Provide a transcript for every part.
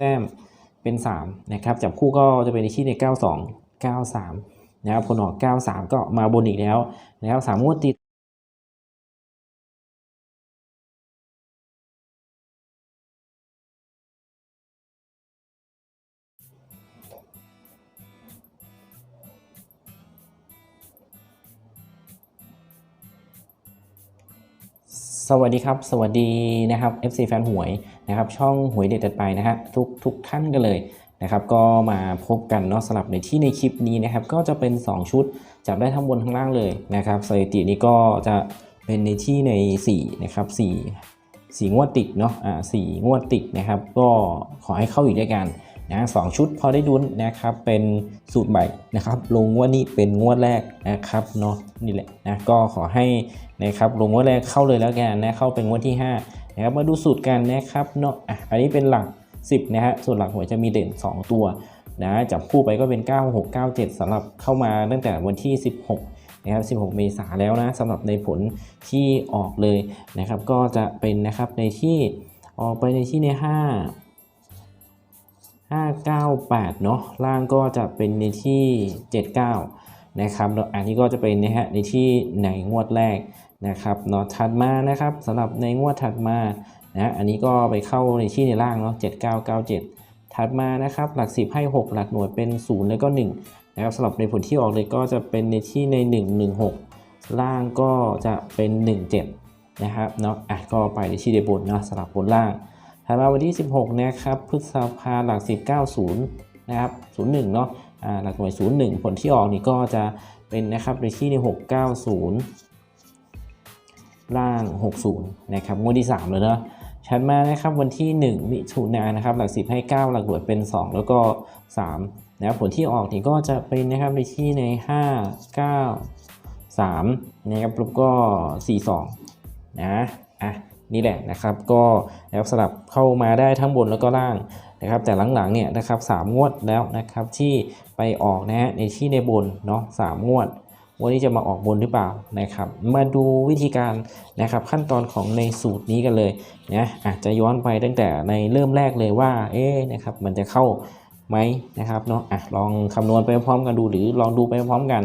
แต้มเป็น 3 นะครับ จับคู่ก็จะเป็นในที่ใน 92 93 นะครับผลออก 93 ก็มาบนอีกแล้วนะครับสามงวดติดสวัสดีครับ สวัสดีนะครับ FC แฟนหวย นะครับช่องหวยเด็ดตัดไปนะฮะทุกทุกท่านกันเลยนะครับก็มาพบกันเนาะสำหรับในที่ในคลิปนี้นะครับก็จะเป็น 2 ชุดจับได้ทั้งบนทั้งล่างเลยนะครับสถิตินี้ก็จะเป็นในที่ใน4นะครับ4 4 งวดติดเนาะอ่าสี่งวดติดนะครับ ก็ขอให้เข้าอีกด้วยกันนะสองชุดพอได้ดุนนะครับเป็นสูตรใหม่นะครับลงงวดนี้เป็นงวดแรกนะครับเนาะนี่แหละนะก็ขอให้นะครับลงงวดแรกเข้าเลยแล้วกันนะเข้าเป็นงวดที่ 5 นะครับมาดูสูตรกันนะครับเนาะอะอันนี้เป็นหลัก 10 นะฮะส่วนหลักหวยจะมีเด่น 2 ตัวนะจับคู่ไปก็เป็น 9 6 9 7สำหรับเข้ามาตั้งแต่วันที่ 16 นะครับ 16 เมษาแล้วนะสำหรับในผลที่ออกเลยนะครับ ก็จะเป็นนะครับในที่ออกไปในที่ใน 5 598 เนาะล่างก็จะเป็นในที่ 79 นะครับอันนี้ก็จะเป็นนะฮะในที่ในงวดแรกนะครับเนาะถัดมานะครับสำหรับในงวดถัดมานะอันนี้ก็ไปเข้าในที่ในล่างเนาะ7997 ถัดมานะครับหลัก 10 ให้ 6 หลักหน่วยเป็น 0 แล้วก็1นะครับสำหรับในผลที่ออกเลยก็จะเป็นในที่ใน 116 ล่างก็จะเป็น 17 นะครับเนาะอะก็ไปในที่เดบนเนาะสำหรับบนล่างถัดมาวันที่ 16 นะครับพฤษภาหลัก 10 90 นะครับ 01 เนาะอ่า หลักหน่วย 01 ผลที่ออกนี่ก็จะเป็นนะครับในที่ใน 690 ล่าง 60 นะครับงวดที่ 3 เลยเนาะถัดมานะครับวันที่ 1 มิถุนายนนะครับหลัก 10 ให้ 9 หลักหน่วยเป็น 2 แล้วก็ 3 นะครับผลที่ออกนี่ก็จะเป็นนะครับในที่ใน 5 9 3 นะครับแล้วก็ 42 นะอะ นี่แหละนะครับ ก็นะครับสลับเข้ามาได้ทั้งบนแล้วก็ล่างนะครับ แต่หลังๆเนี่ยนะครับสามงวดแล้วนะครับที่ไปออกนะฮะในที่ในบนเนาะสามงวดวันนี้จะมาออกบนหรือเปล่านะครับ มาดูวิธีการนะครับขั้นตอนของในสูตรนี้กันเลยนะอาจจะย้อนไปตั้งแต่ในเริ่มแรกเลยว่าเอ๊ะนะครับมันจะเข้าไหมนะครับเนาะอะลองคำนวณไปพร้อมกันดูหรือลองดูไปพร้อมกัน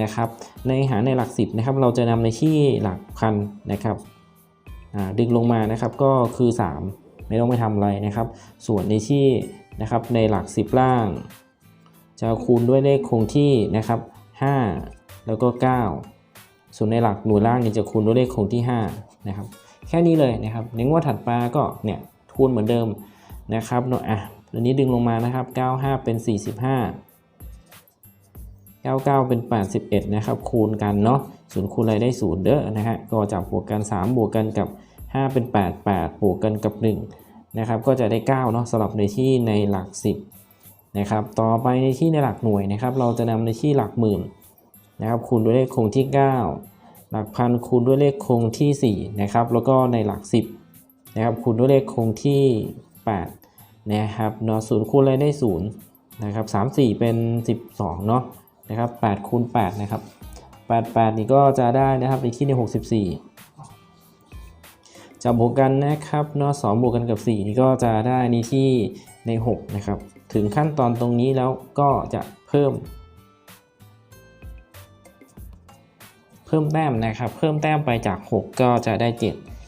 นะครับ ในหาในหลักสิบนะครับเราจะนำในที่หลักพันนะครับ ดึงลงมานะครับก็คือ 3 ไม่ต้องไปทำอะไรนะครับ ส่วนในที่นะครับในหลัก 10 ล่าง จะคูณด้วยเลขคงที่นะครับ5 แล้วก็ 9 ส่วนในหลักหน่วยล่างนี่จะคูณด้วยเลขคงที่5นะครับแค่นี้เลยนะครับในงวดถัดมาก็เนี่ยคูณเหมือนเดิมนะครับเนาะอะตัวนี้ดึงลงมานะครับ 95 เป็น 45 99 เป็น 81 นะครับ คูณกันเนาะ ศูนย์คูณอะไรได้ศูนย์เด้อนะฮะก็จับบวกกัน 3 บวกกันกับ 5 เป็น 8 8 บวกกันกับ 1 นะครับ ก็จะได้9เนาะสำหรับในที่ในหลัก 10 นะครับ ต่อไปในที่ในหลักหน่วยนะครับ เราจะนำในที่หลักหมื่นนะครับคูณด้วยเลขคงที่ 9 หลักพันคูณด้วยเลขคงที่4นะครับแล้วก็ในหลัก 10นะครับคูณด้วยเลขคงที่ 8 นะครับเนาะศูนย์คูณอะไรได้0นะครับ3 4 เป็น 12เนาะนะครับ8คูณ8นะครับ 8 8 นี่ก็จะได้นะครับในที่ใน 64 จะบวกกันนะครับเนาะ2บวกกันกับ 4 นี่ก็จะได้นี่ที่ใน6นะครับ ถึงขั้นตอนตรงนี้แล้วก็จะเพิ่ม เพิ่มแต้มนะครับ เพิ่มแต้มไปจาก 6 ก็จะได้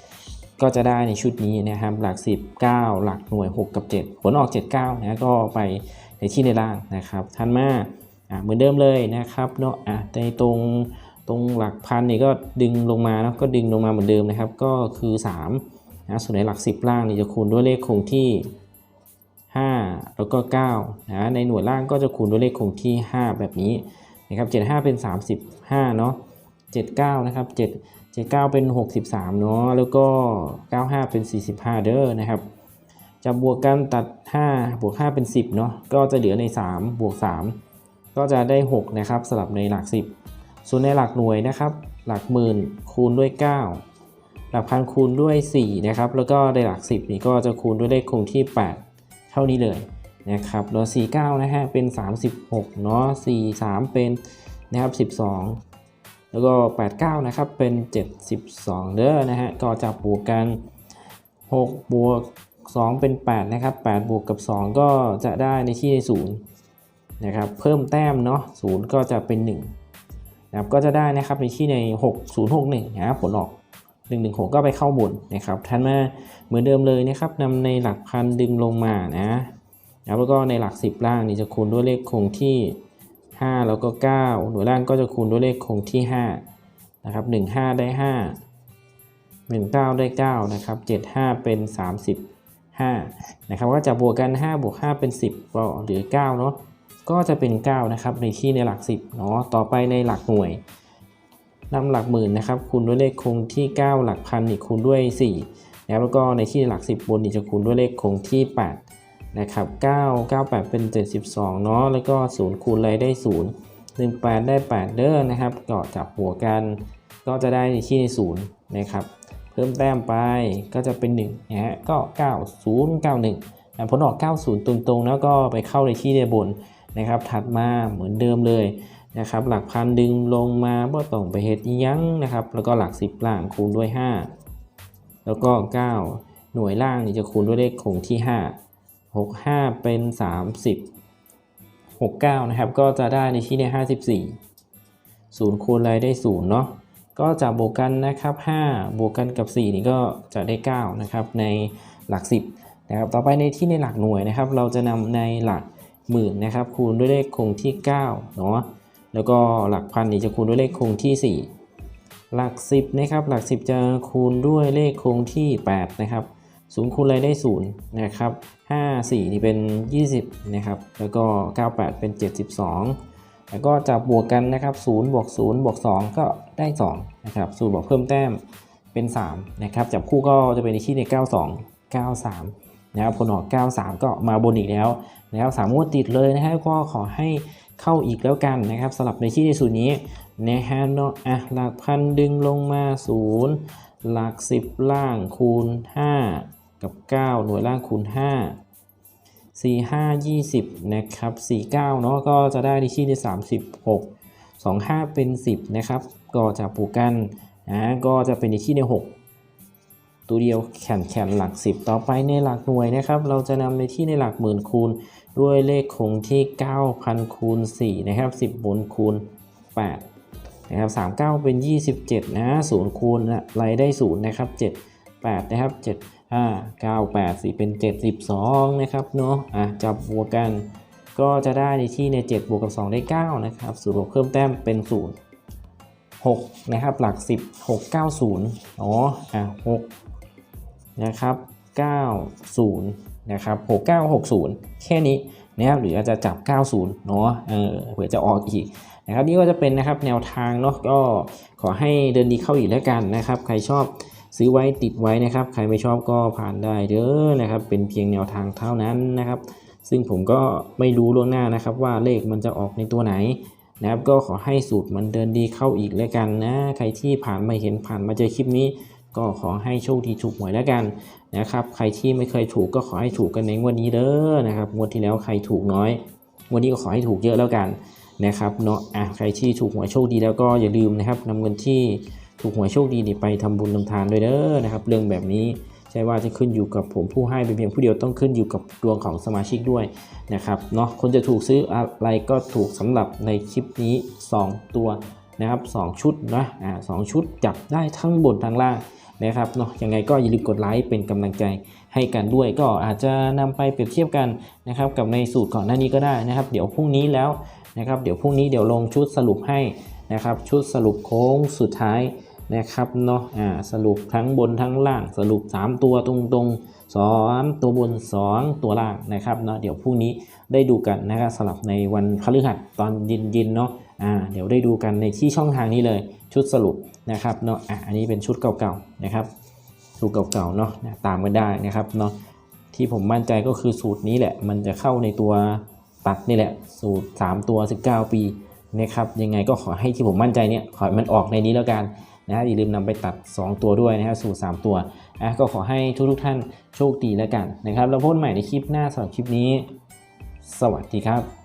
7 ก็จะได้ในชุดนี้นะครับหลัก 10 9 หลักหน่วย 6 กับ 7 ผลออก 79นะก็ไปในที่ในล่างนะครับท่านมา อะเหมือนเดิมเลยนะครับเนาะอะในตรงตรงหลักพันนี่ก็ดึงลงมานะก็ดึงลงมาเหมือนเดิมนะครับ ก็คือ3นะส่วนในหลัก 10 ล่างนี่จะคูณด้วยเลขคงที่ 5 แล้วก็9นะในหน่วยล่างก็จะคูณด้วยเลขคงที่ 5 แบบนี้นะครับ75 เป็น 35เนาะ79นะครับ7 79 เป็น 63เนาะแล้วก็ 95 เป็น 45 เด้อนะครับ จะบวกกันตัด 5 บวก 5 เป็น 10เนาะก็จะเหลือใน 3 บวก 3 ก็จะได้ 6 นะครับสลับในหลัก 10 ส่วนในหลักหน่วยนะครับ หลักหมื่นคูณด้วย 9 หลักพันคูณด้วย 4 นะครับ แล้วก็ในหลัก 10 นี่ก็จะคูณด้วยเลขคงที่ 8 เท่านี้เลยนะครับแล้ว49 นะฮะ เป็น 36 เนาะ43 เป็นนะครับ 12 แล้วก็ 89 นะครับ เป็น 72 เด้อนะฮะ ก็จะบวกกัน 6 บวก 2 เป็น 8 นะครับ 8 บวกกับ 2 ก็จะได้ในที่ใน0 นะครับเพิ่มแต้มเนาะ0ก็จะเป็น1นะครับก็จะได้นะครับในที่ใน 6061นะครับผลออก 116 ก็ไปเข้าบนนะครับทันมาเหมือนเดิมเลยนะครับนำในหลักพันดึงลงมานะนะครับแล้วก็ในหลัก 10 ล่างนี่จะคูณด้วยเลขคงที่ 5 แล้วก็ 9 หน่วยล่างก็จะคูณด้วยเลขคงที่5นะครับ15 ได้ 5 19 ได้ 9 นะครับ 75 เป็น 35 นะครับก็จะบวกกัน 5 บวก 5 เป็น 10 ก็เหลือ 9 เนาะ ก็จะเป็น 9 นะครับ ในที่ในหลัก 10เนาะต่อไปในหลักหน่วยนำหลักหมื่นนะครับคูณด้วยเลขคงที่ 9 หลักพันอีกคูณด้วย4นะครับแล้วก็ในที่หลัก 10 บนนี่จะคูณด้วยเลขคงที่ 8 นะครับ 9 98 เป็น 72 เนาะแล้วก็ 0 คูณอะไรได้ 0 18 ได้ 8 เด้อนะครับก็จับบวกกัน ก็จะได้ในที่ใน0นะครับเพิ่มแต้มไปก็จะเป็น1นะฮะก็ 9091นะผลออก 90 ตรงๆ แล้วก็ไปเข้าในที่ในบน นะครับ ถัดมาเหมือนเดิมเลยนะครับ หลักพันดึงลงมาบ่ต้องไปเฮ็ดยังนะครับ แล้วก็หลัก 10 ล่างคูณด้วย 5 แล้วก็ 9 หน่วยล่างนี่จะคูณด้วยเลขคงที่ 5 65 เป็น 30 69 นะครับ ก็จะได้ในที่ใน54 0 คูณอะไรได้0เนาะก็จะบวกกันนะครับ5บวกกันกับ 4 นี่ก็จะได้ 9 นะครับ ในหลัก 10 นะครับ ต่อไปในที่ในหลักหน่วยนะครับ เราจะนำในหลัก หมื่นนะครับคูณด้วยเลขคงที่9เนาะแล้วก็หลักพันนี่จะคูณด้วยเลขคงที่ 4 หลัก 10นะครับหลัก 10 จะคูณด้วยเลขคงที่ 8 นะครับ0คูณอะไรได้0นะครับ5 4 นี่เป็น 20นะครับแล้วก็ 98 เป็น 72 แล้วก็จะบวกกันนะครับ0บวก0บวก2 ก็ได้2นะครับ0บวกเพิ่มแต้มเป็น3นะครับจับคู่ก็จะเป็นในที่ใน 92 93 นะครับผลออก 93 ก็มาบนอีกแล้วนะครับสามงวดติดเลยนะครับก็ขอให้เข้าอีกแล้วกันนะครับสลับในที่ในสูตรนี้นะฮะเนาะอะหลักพันดึงลงมา 0 หลัก 10 ล่างคูณ 5 กับ 9 หน่วยล่างคูณ 5 4 5 20 นะครับ 49 เนาะก็จะได้ในที่ใน 36 25 เป็น 10 นะครับ ก็จะปลูกกันนะก็จะเป็นในที่ใน 6 ตัวเดียวแข่นแข่นหลัก 10 ต่อไปในหลักหน่วยนะครับ เราจะนำในที่ในหลักหมื่นคูณ ด้วยเลขคงที่ 9,000 คูณ 4 นะครับ 10บนคูณ 8 นะครับ 39 เป็น 27 นะ0คูณอะไรได้ 0 นะครับ 7 8 นะครับ 7 5 9 8 4 เป็น 72 นะครับเนาะอะจับบวกกัน ก็จะได้ในที่ใน 7 บวกกับ 2 ได้ 9 นะครับ0บวกเพิ่มแต้มเป็น 0 6 นะครับ หลัก 10 6 9 0 อ๋อ อะ 6 นะครับ90นะครับ6960 แค่นี้นะครับหรืออาจจะจับ 90 เนาะเออเผื่อจะออกอีกนะครับนี่ก็จะเป็นนะครับแนวทางเนาะก็ขอให้เดินดีเข้าอีกแล้วกันนะครับ ใครชอบซื้อไว้ติดไว้นะครับ ใครไม่ชอบก็ผ่านได้เด้อนะครับ เป็นเพียงแนวทางเท่านั้นนะครับ ซึ่งผมก็ไม่รู้ล่วงหน้านะครับ ว่าเลขมันจะออกในตัวไหนนะครับ ก็ขอให้สูตรมันเดินดีเข้าอีกแล้วกันนะ ใครที่ผ่านมาเห็นผ่านมาเจอคลิปนี้ ก็ขอให้โชคดีถูกหวยแล้วกันนะครับใครที่ไม่เคยถูกก็ขอให้ถูกกันในงวดนี้เด้อนะครับงวดที่แล้วใครถูกน้อยงวดนี้ก็ขอให้ถูกเยอะแล้วกันนะครับเนาะอะใครที่ถูกหวยโชคดีแล้วก็อย่าลืมนะครับนำเงินที่ถูกหวยโชคดีนี่ไปทำบุญทำทานด้วยเด้อนะครับเรื่องแบบนี้ใช่ว่าจะขึ้นอยู่กับผมผู้ให้เป็นเพียงผู้เดียวต้องขึ้นอยู่กับดวงของสมาชิกด้วยนะครับเนาะคนจะถูกซื้ออะไรก็ถูกสำหรับในคลิปนี้ 2 ตัว นะครับ2ชุดนะอ่าสองชุดจับได้ทั้งบนทั้งล่างนะครับเนาะยังไงก็อย่าลืมกดไลค์เป็นกำลังใจให้กันด้วย ก็อาจจะนำไปเปรียบเทียบกันนะครับกับในสูตรก่อนหน้านี้ก็ได้นะครับ เดี๋ยวพรุ่งนี้แล้วนะครับเดี๋ยวพรุ่งนี้เดี๋ยวลงชุดสรุปให้นะครับชุดสรุปโค้งสุดท้ายนะครับเนาะอ่าสรุปทั้งบนทั้งล่าง สรุป 3 ตัวตรงๆ 2 ตัวบน 2 ตัวล่างนะครับเนาะเดี๋ยวพรุ่งนี้ได้ดูกันนะครับสำหรับในวันพฤหัสตอนเย็นๆเนาะ อ่าเดี๋ยวได้ดูกันในที่ช่องทางนี้เลยชุดสรุปนะครับเนาะอะอันนี้เป็นชุดเก่าๆนะครับสูตรเก่าๆเนาะตามกันได้นะครับเนาะที่ผมมั่นใจก็คือสูตรนี้แหละมันจะเข้าในตัวตัดนี่แหละสูตร 3 ตัว 19 ปีนะครับยังไงก็ขอให้ที่ผมมั่นใจเนี่ยขอให้มันออกในนี้แล้วกันนะฮะอย่าลืมนำไปตัด 2 ตัวด้วยนะฮะสูตร 3 ตัวอะก็ขอให้ทุกๆท่านโชคดีแล้วกันนะครับ แล้วพบกันใหม่ในคลิปหน้าสำหรับคลิปนี้ สวัสดีครับ